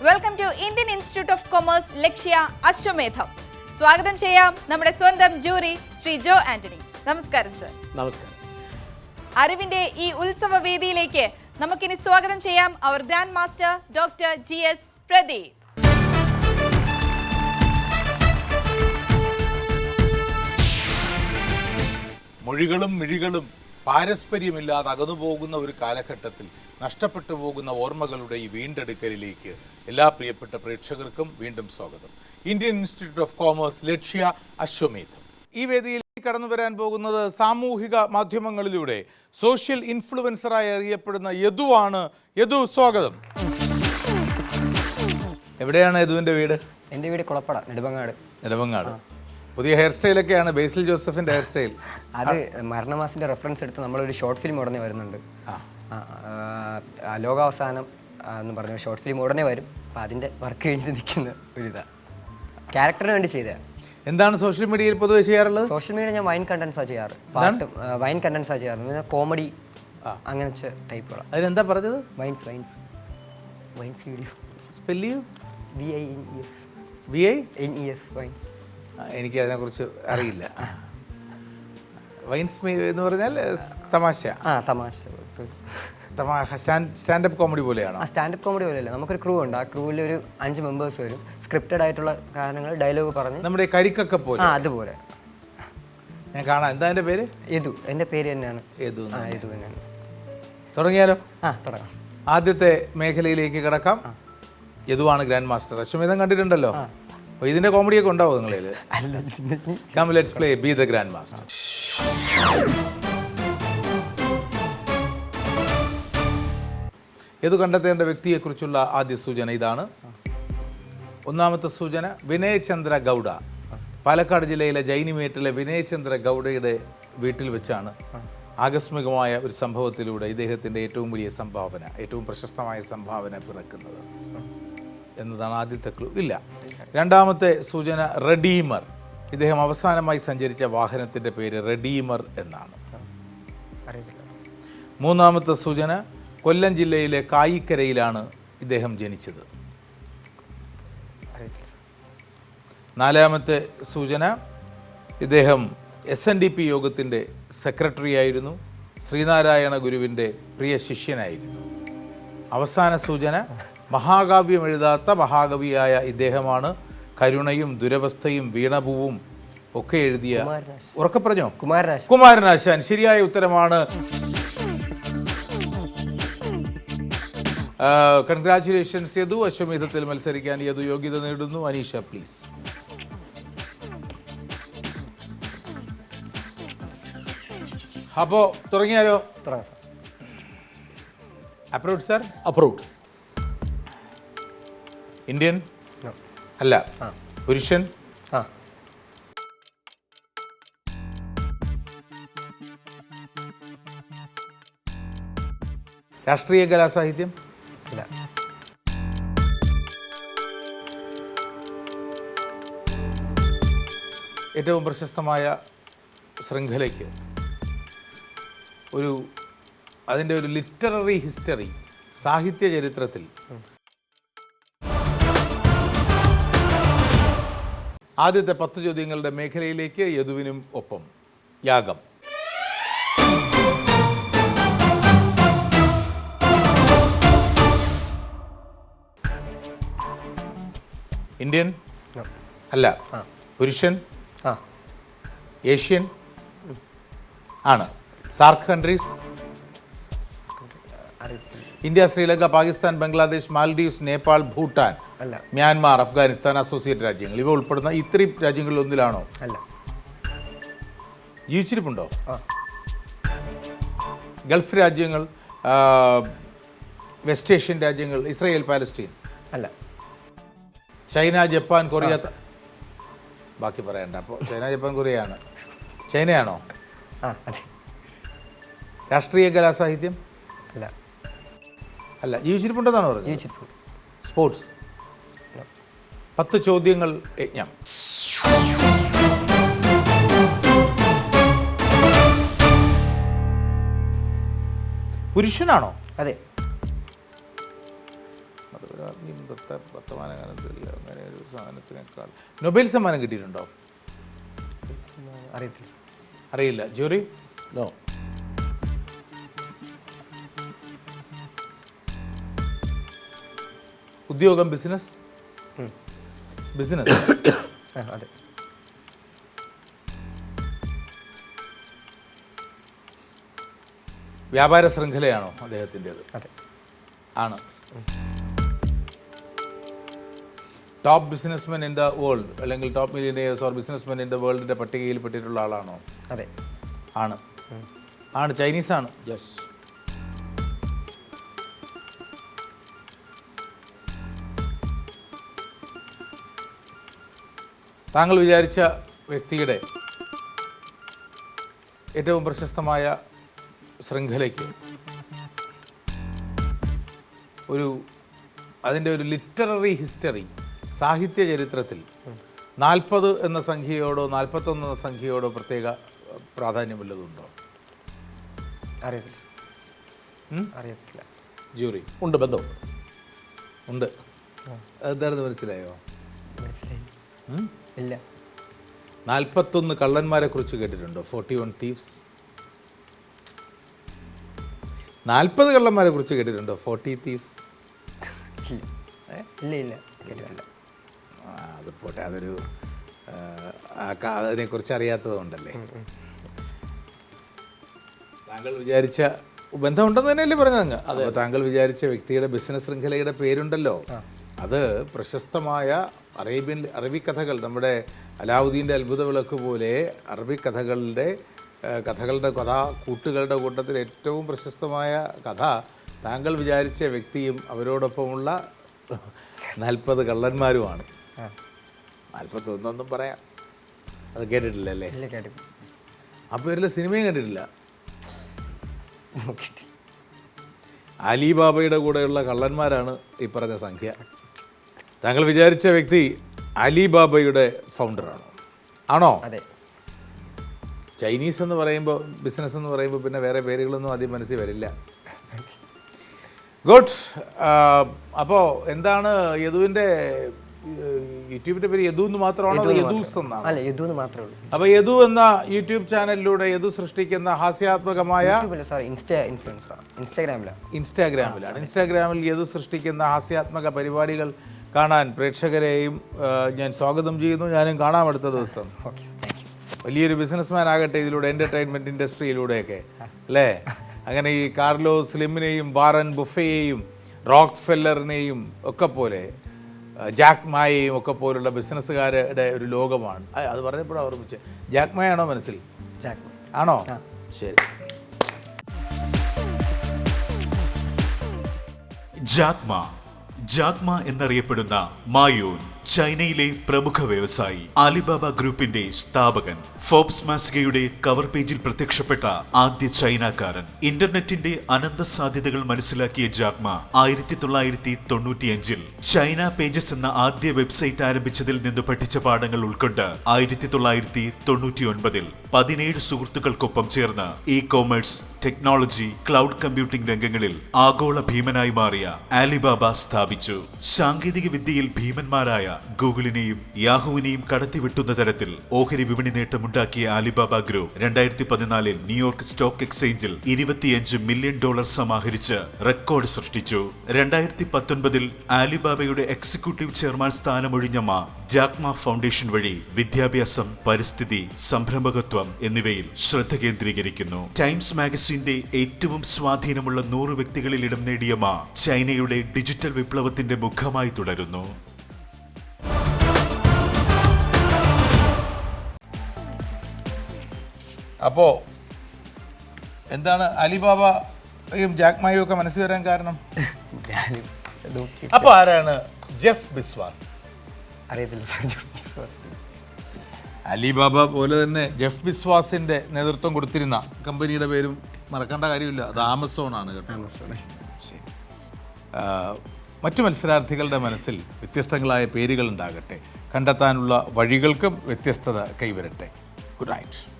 Welcome to Indian Institute of Commerce Lakshya Ashwamedham സ്വാഗതം ചെയ്യാം നമ്മുടെ സ്വന്തം ജൂറി ശ്രീ ജോ ആന്റണി. നമസ്കാരം സർ നമസ്കാരം. അറിവിന്റെ ഈ ഉത്സവ വേദിയിലേക്ക് നമുക്കിനി സ്വാഗതം ചെയ്യാം അവർ grand master doctor G S Pradeep മൊഴികളും മിഴികളും പാരസ്പര്യമില്ലാതെ അകന്നു പോകുന്ന ഒരു കാലഘട്ടത്തിൽ നഷ്ടപ്പെട്ടു പോകുന്ന ഓർമ്മകളുടെ ഈ വീണ്ടെടുക്കലിലേക്ക് എല്ലാ പ്രിയപ്പെട്ട പ്രേക്ഷകർക്കും വീണ്ടും സ്വാഗതം. Indian Institute of Commerce Lakshya Ashwamedham. ഈ വേദിയിൽ കടന്നു വരാൻ പോകുന്നത് സാമൂഹിക മാധ്യമങ്ങളിലൂടെ സോഷ്യൽ ഇൻഫ്ലുവൻസറായി അറിയപ്പെടുന്ന യദുവാണ്. യദു സ്വാഗതം. എവിടെയാണ് യദുവിന്റെ വീട്? എന്റെ വീട് കുളപ്പട നെടുമങ്ങാട് നെടുമങ്ങാട് പുതിയ ഹെയർ സ്റ്റൈലൊക്കെയാണ് ബേസിൽ ജോസഫിന്റെ ഹെയർ സ്റ്റൈൽ. അത് മരണമാസിന്റെ റെഫറൻസ് എടുത്ത് നമ്മളൊരു ഷോർട്ട് ഫിലിം ഉടനെ വരുന്നുണ്ട്. ലോകാവസാനം എന്ന് പറഞ്ഞ ഷോർട്ട് ഫിലിം ഉടനെ വരും. അപ്പം അതിന്റെ വർക്ക് കഴിഞ്ഞ് നിൽക്കുന്ന ഒരിതാണ് ക്യാരക്ടറിന് വേണ്ടി ചെയ്തതാണ് എന്താണ് സോഷ്യൽ മീഡിയയിൽ പൊതുവെ ചെയ്യാറുള്ളത്? സോഷ്യൽ മീഡിയ ഞാൻ വൈൻ കണ്ടൻസാണ് ചെയ്യാറ്. പാട്ടും വൈൻ കണ്ടൻസാണ് ചെയ്യാറ്. കോമഡി അങ്ങനത്തെ ടൈപ്പുകളാണ് അതിനെന്താ പറഞ്ഞത്? Vines vines vines video spell V I N E S V I N E S vines എനിക്ക് അതിനെക്കുറിച്ച് അറിയില്ല. വൈൻസ് എന്ന് പറഞ്ഞാൽ തമാശ. ആ തമാശ. സ്റ്റാൻഡപ്പ് കോമഡി പോലെയാണ്? ആ സ്റ്റാൻഡപ്പ് കോമഡി പോലെയല്ല. നമുക്കൊരു ക്രൂ ഉണ്ട്. ആ ക്രൂവിൽ ഒരു അഞ്ച് മെമ്പേഴ്സ് വരും. സ്ക്രിപ്റ്റഡ് ആയിട്ടുള്ള കാരണങ്ങൾ ഡയലോഗ് പറഞ്ഞ്. നമ്മുടെ കരിക്കൊക്കെ പോലെ. ആ അതുപോലെ. ഞാൻ കാണാം. എന്താ എന്റെ പേര്? യദു. എന്റെ പേര് തന്നെയാണ്. യദു ആ യദു തന്നെയാണ്. തുടങ്ങിയാലോ? ആ തുടങ്ങാം. ആദ്യത്തെ മേഖലയിലേക്ക് കിടക്കാം. യദുവാണ് ഗ്രാൻഡ് മാസ്റ്റർ അശ്വമേധം കണ്ടിട്ടുണ്ടല്ലോ. അപ്പോൾ ഇതിന്റെ കോമഡിയൊക്കെ ഉണ്ടാവും നിങ്ങളിൽ come let's play be the grand master ഏതു കണ്ടെത്തേണ്ട വ്യക്തിയെക്കുറിച്ചുള്ള ആദ്യ സൂചന ഇതാണ്. ഒന്നാമത്തെ സൂചന വിനയചന്ദ്ര ഗൗഡ. പാലക്കാട് ജില്ലയിലെ ജൈനിമേട്ടിലെ വിനയചന്ദ്ര ഗൗഡയുടെ വീട്ടിൽ വെച്ചാണ് ആകസ്മികമായ ഒരു സംഭവത്തിലൂടെ ഇദ്ദേഹത്തിന്റെ ഏറ്റവും വലിയ സംഭാവന ഏറ്റവും പ്രശസ്തമായ സംഭാവന പിറക്കുന്നത് എന്നതാണ് ആദ്യത്തെ ക്ലൂ ഇല്ല. രണ്ടാമത്തെ സൂചന റെഡീമർ. ഇദ്ദേഹം അവസാനമായി സഞ്ചരിച്ച വാഹനത്തിന്റെ പേര് റെഡീമർ എന്നാണ്. മൂന്നാമത്തെ സൂചന കൊല്ലം ജില്ലയിലെ കായിക്കരയിലാണ് ഇദ്ദേഹം ജനിച്ചത്. നാലാമത്തെ സൂചന ഇദ്ദേഹം എസ് എൻ ഡി പി യോഗത്തിന്റെ സെക്രട്ടറി ആയിരുന്നു ശ്രീനാരായണ ഗുരുവിന്റെ പ്രിയ ശിഷ്യനായിരുന്നു. അവസാന സൂചന മഹാകാവ്യം എഴുതാത്ത മഹാകവിയായ ഇദ്ദേഹമാണ് കരുണയും ദുരവസ്ഥയും വീണപൂവും ഒക്കെ എഴുതിയ. ഉറക്കെ പറഞ്ഞോ? കുമാരനാശ് കുമാരനാശാൻ. ശരിയായ ഉത്തരമാണ് കൺഗ്രാറ്റുലേഷൻസ് യദു. അശ്വമേധത്തിൽ മത്സരിക്കാൻ യദു യോഗ്യത നേടുന്നു. അനീഷ പ്ലീസ് അപ്പോൾ തുടങ്ങിയാലോ? തുടങ്ങാം sir approved sir approved Indian. അല്ല. ആ. പുരുഷൻ? ആ. രാഷ്ട്രീയ കലാസാഹിത്യം? ഇല്ല. ഏറ്റവും പ്രശസ്തമായ ശൃംഖലയ്ക്ക് ഒരു അതിന്റെ ഒരു ലിറ്റററി ഹിസ്റ്ററി സാഹിത്യ ചരിത്രത്തിൽ ആദ്യത്തെ പത്ത് ചോദ്യങ്ങളുടെ മേഖലയിലേക്ക് യദുവിനും ഒപ്പം യാഗം. ഇന്ത്യൻ. അല്ല. പുരുഷൻ? ആ. ഏഷ്യൻ? ആണ്. SAARC countries India Sri Lanka Pakistan Bangladesh Maldives Nepal Bhutan അല്ല. മ്യാൻമാർ അഫ്ഗാനിസ്ഥാൻ അസോസിയേറ്റ് രാജ്യങ്ങൾ. ഇവ ഉൾപ്പെടുന്ന ഇത്രയും രാജ്യങ്ങളിൽ ഒന്നിലാണോ? അല്ല. ജീവിച്ചിരിപ്പുണ്ടോ? ഗൾഫ് രാജ്യങ്ങൾ വെസ്റ്റ് ഏഷ്യൻ രാജ്യങ്ങൾ ഇസ്രയേൽ പാലസ്തീൻ അല്ല. ചൈന ജപ്പാൻ കൊറിയ ബാക്കി പറയണ്ട. അപ്പോൾ ചൈന ജപ്പാൻ കൊറിയയാണ്. ചൈനയാണോ? രാഷ്ട്രീയ കലാസാഹിത്യം? അല്ല. അല്ല ജീവിച്ചിരിപ്പുണ്ടെന്നാണ് പറഞ്ഞത്? സ്പോർട്സ്. പത്ത് ചോദ്യങ്ങൾ യജ്ഞം. പുരുഷനാണോ? അതെ. യഥാർത്ഥ വർത്തമാനകാലത്തിൽ അങ്ങനെ ഒരു സാധനത്തിനേക്കാൾ നൊബേൽ സമ്മാനം കിട്ടിയിട്ടുണ്ടോ? അറിയത്തില്ല. അറിയില്ല. ജൂറി? നോ ഉദ്യോഗം ബിസിനസ്? ബിസിനസ്? അതെ. വ്യാപാര ശൃംഖലയാണോ അദ്ദേഹത്തിന്റെത്? അതെ. ആണ്. Top businessmen in the world അല്ലെങ്കിൽ top millionaires or businessmen in the വേൾഡിന്റെ പട്ടികയിൽ പെട്ടിട്ടുള്ള ആളാണോ? അതെ. ആണ്. ആണ്. ചൈനീസ് ആണ്. യെസ് താങ്കൾ വിചാരിച്ച വ്യക്തിയുടെ ഏറ്റവും പ്രശസ്തമായ ശൃംഖലയ്ക്ക് ഒരു അതിന്റെ ഒരു ലിറ്റററി ഹിസ്റ്ററി സാഹിത്യ ചരിത്രത്തിൽ നാൽപ്പത് എന്ന സംഖ്യയോടോ നാൽപ്പത്തൊന്ന് എന്ന സംഖ്യയോടോ പ്രത്യേക പ്രാധാന്യം പ്രാധാന്യമുള്ളതുണ്ടോ അറിയത്തില്ല? അറിയത്തില്ല. ജൂറി. ഉണ്ട് ബന്ധം. ഉണ്ട്. എന്താണെന്ന് മനസ്സിലായോ? ഇല്ല. നാൽപ്പത്തൊന്ന് കള്ളന്മാരെ കുറിച്ച് കേട്ടിട്ടുണ്ടോ? ഫോർട്ടി വൺ തീവ്സ് നാൽപ്പത് കള്ളന്മാരെ കുറിച്ച് കേട്ടിട്ടുണ്ടോ? ഫോർട്ടി തീവ്സ് ഇല്ല ഇല്ല. കേട്ടിട്ടില്ല. അത് പോട്ടെ അതൊരു അതിനെക്കുറിച്ച് അറിയാത്തത് കൊണ്ടല്ലേ താങ്കൾ വിചാരിച്ച ബന്ധമുണ്ടെന്ന് തന്നെയല്ലേ പറഞ്ഞത്? അങ്ങ് അപ്പോൾ താങ്കൾ വിചാരിച്ച വ്യക്തിയുടെ ബിസിനസ് ശൃംഖലയുടെ പേരുണ്ടല്ലോ. അത് പ്രശസ്തമായ അറേബ്യൻ അറബിക്കഥകൾ കഥകൾ നമ്മുടെ അലാവുദ്ദീന്റെ അത്ഭുത വിളക്ക് പോലെ അറബി കഥകളുടെ കഥകളുടെ കഥ കൂട്ടുകളുടെ കൂട്ടത്തിൽ ഏറ്റവും പ്രശസ്തമായ കഥ താങ്കൾ വിചാരിച്ച വ്യക്തിയും അവരോടൊപ്പമുള്ള നാൽപ്പത് കള്ളന്മാരുമാണ്. നാൽപ്പത്തൊന്നൊന്നും പറയാം. അത് കേട്ടിട്ടില്ല. ആ പേരിൽ സിനിമയും കണ്ടിട്ടില്ല. അലിബാബയുടെ കൂടെയുള്ള കള്ളന്മാരാണ് ഈ പറഞ്ഞ സംഖ്യ. താങ്കൾ വിചാരിച്ച വ്യക്തി അലിബാബയുടെ ഫൗണ്ടറാണ് ആണോ? ചൈനീസ് എന്ന് പറയുമ്പോൾ ബിസിനസ് എന്ന് പറയുമ്പോൾ പിന്നെ വേറെ പേരുകളൊന്നും ആദ്യം മനസ്സിൽ വരില്ല. ഗുഡ്. അപ്പോൾ എന്താണ് യദുവിന്റെ യൂട്യൂബിന്റെ പേര് യദു എന്ന് മാത്രമാണോ യദൂസ് എന്നാണ്? അല്ല യദു എന്ന് മാത്രമേ ഉള്ളൂ. അപ്പൊ യദു എന്ന യൂട്യൂബ് ചാനലിലൂടെ യദു സൃഷ്ടിക്കുന്ന ഹാസ്യാത്മകമായ യൂട്യൂബില്ല സർ ഇൻസ്റ്റാ ഇൻഫ്ലുവൻസർ ഇൻസ്റ്റാഗ്രാമിലാണ് ഇൻസ്റ്റാഗ്രാമിലാണ്. ഇൻസ്റ്റാഗ്രാമിൽ യദു സൃഷ്ടിക്കുന്ന ഹാസ്യാത്മക പരിപാടികൾ കാണാൻ പ്രേക്ഷകരെയും ഞാൻ സ്വാഗതം ചെയ്യുന്നു. ഞാനും കാണാം അടുത്ത ദിവസം. വലിയൊരു ബിസിനസ്മാൻ ആകട്ടെ ഇതിലൂടെ എന്റർടൈൻമെന്റ് ഇൻഡസ്ട്രിയിലൂടെയൊക്കെ അല്ലേ? അങ്ങനെ ഈ കാർലോ സ്ലിമിനെയും വാറൻ ബുഫയെയും റോക്ക് ഫെല്ലറിനെയും ഒക്കെ പോലെ ആ, ജാക്ക് മായയും ഒക്കെ പോലുള്ള ബിസിനസ്സുകാരുടെ ഒരു ലോകമാണ്. അത് പറഞ്ഞപ്പോഴാണ് ഓർമ്മിച്ച് ജാക്ക് മായാണോ മനസ്സിൽ? ജാക്ക് ആണോ? ശരി. ജാക്ക് ജാക്മ ജാക്മ എന്നറിയപ്പെടുന്ന മായൂൻ ചൈനയിലെ പ്രമുഖ വ്യവസായി. അലിബാബ ഗ്രൂപ്പിന്റെ സ്ഥാപകൻ. ഫോബ്സ് മാസികയുടെ കവർ പേജിൽ പ്രത്യക്ഷപ്പെട്ട ആദ്യ ചൈനക്കാരൻ. ഇന്റർനെറ്റിന്റെ അനന്ത സാധ്യതകൾ മനസ്സിലാക്കിയ ജാക്മ ആയിരത്തി തൊള്ളായിരത്തി തൊണ്ണൂറ്റിയഞ്ചിൽ ചൈന പേജസ് എന്ന ആദ്യ വെബ്സൈറ്റ് ആരംഭിച്ചതിൽ നിന്ന് പഠിച്ച പാഠങ്ങൾ ഉൾക്കൊണ്ട് ആയിരത്തി തൊള്ളായിരത്തി തൊണ്ണൂറ്റിയൊൻപതിൽ പതിനേഴ് സുഹൃത്തുക്കൾക്കൊപ്പം ചേർന്ന് e commerce technology cloud computing രംഗങ്ങളിൽ ആഗോള ഭീമനായി മാറിയ ആലിബാബ സ്ഥാപിച്ചു. സാങ്കേതിക വിദ്യയിൽ ഭീമന്മാരായ ഗൂഗിളിനെയും യാഹുവിനെയും കടത്തിവിട്ടുന്ന തരത്തിൽ ഓഹരി വിപണി നേട്ടമുണ്ടാക്കിയ ആലിബാബ ഗ്രൂപ്പ് രണ്ടായിരത്തി പതിനാലിൽ ന്യൂയോർക്ക് സ്റ്റോക്ക് എക്സ്ചേഞ്ചിൽ ഇരുപത്തിയഞ്ച് മില്യൺ ഡോളർ സമാഹരിച്ച് റെക്കോർഡ് സൃഷ്ടിച്ചു. രണ്ടായിരത്തി പത്തൊൻപതിൽ ആലിബാബയുടെ എക്സിക്യൂട്ടീവ് ചെയർമാൻ സ്ഥാനമൊഴിഞ്ഞ മാ ജാക്മ ഫൗണ്ടേഷൻ വഴി വിദ്യാഭ്യാസം പരിസ്ഥിതി സംരംഭകത്വം എന്നിവയിൽ ശ്രദ്ധ കേന്ദ്രീകരിക്കുന്നു. ടൈംസ് മാഗസിന്റെ ഏറ്റവും സ്വാധീനമുള്ള നൂറ് വ്യക്തികളിൽ ഇടം നേടിയ മാ ചൈനയുടെ ഡിജിറ്റൽ വിപ്ലവത്തിന്റെ മുഖമായി തുടരുന്നു. അപ്പോൾ എന്താണ് അലിബാബയും ജാക്മായും ഒക്കെ മനസ്സിൽ വരാൻ കാരണം? അപ്പൊ അപ്പോൾ ആരാണ് ജെഫ് ബിസ്വാസ്? അറിയത്തില്ല സാർ ജെഫ് ബിസ്വാസ് അലിബാബ പോലെ തന്നെ ജെഫ് ബിസ്വാസിന്റെ നേതൃത്വം കൊടുത്തിരുന്ന കമ്പനിയുടെ പേരും മറക്കേണ്ട കാര്യമില്ല. അത് ആമസോൺ ആണ് കേട്ടോ. ശരി. മറ്റു മത്സരാർത്ഥികളുടെ മനസ്സിൽ വ്യത്യസ്തങ്ങളായ പേരുകൾ ഉണ്ടാകട്ടെ. കണ്ടെത്താനുള്ള വഴികൾക്കും വ്യത്യസ്തത കൈവരട്ടെ. Good night